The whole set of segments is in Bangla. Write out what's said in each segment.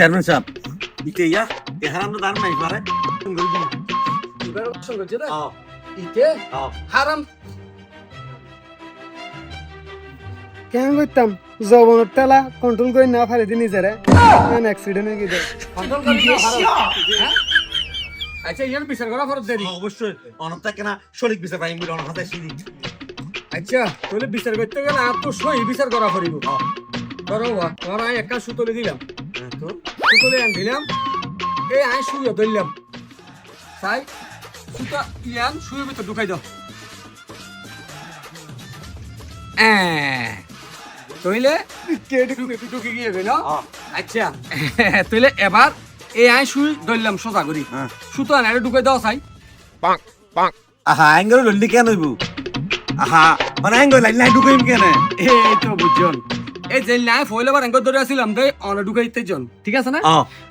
চেয়ারম্যান সাহেব ইতে ইয়া এখানে আমরা দাঁড় নাই পারে কেন করতাম জবনের টেলা কন্ট্রোল করে না পারি দিন অ্যাক্সিডেন্ট হয়ে গেছে? আচ্ছা ইয়ার বিচার করা ফরজ দেরি অবশ্যই অনন্তা কেনা শরিক বিচার পাই মিলে অনন্তা সিঁড়ি আচ্ছা তাহলে বিচার করতে গেলে আর তো সই বিচার করা পড়িব করো তোমার আমি একটা সুতলে দিলাম তো? সুতলে আন দিলাম। এই আই শুয়ে ধরলাম। তাই সুতা ইয়ান শুয়ে ভিতর ঢুকাই দাও। আহ, তইলে ঢুকে গিয়ে না আচ্ছা। তইলে এবার এই আই শুই ধরলাম সোজা করি। সুতো আনারে ঢুকাই দাও চাই। আহা আঙ্গল লল্লি কেন হইব আহা মানে আঙ্গল লাইন লাইন ঢুকাইম কেন? এই তো বুঝজন এই যে নাই ফয়লে বার এঙ্গর ধরে আসিলাম দে অন ঢুকাইতে জন। ঠিক আছে না?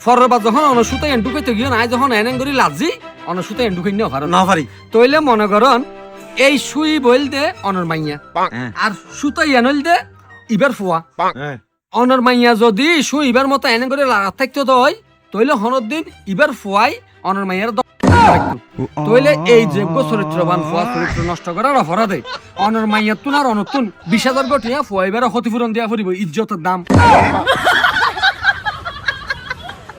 ফরের বার যখন অন সুতা এন ঢুকাইতে গিয়ে নাই যখন এন করি লাজি অন সুতা এন ঢুকাই নিও না পারি তইলে মনে করন এই সুই বইল দে অনর মাইয়া। আর সুতা ইয়ানল দে ইবার ফুয়া হ্যাঁ অনর মাইয়া যদি সুই ইবার মতো এনে করে লাগাত থাকতো তো হয় তইলে হনর দিন ইবার ফুয়াই অনর মাইয়ার রাখতো। তইলে এই যোগ্য চরিত্রবান ফুয়া চরিত্র নষ্ট করার অপরাধে অনর মাইয়া তুন আর অনতুন বিশ হাজার গঠিয়া ফুয়া এবার ক্ষতিপূরণ দিয়া ফুরিব ইজ্জতের দাম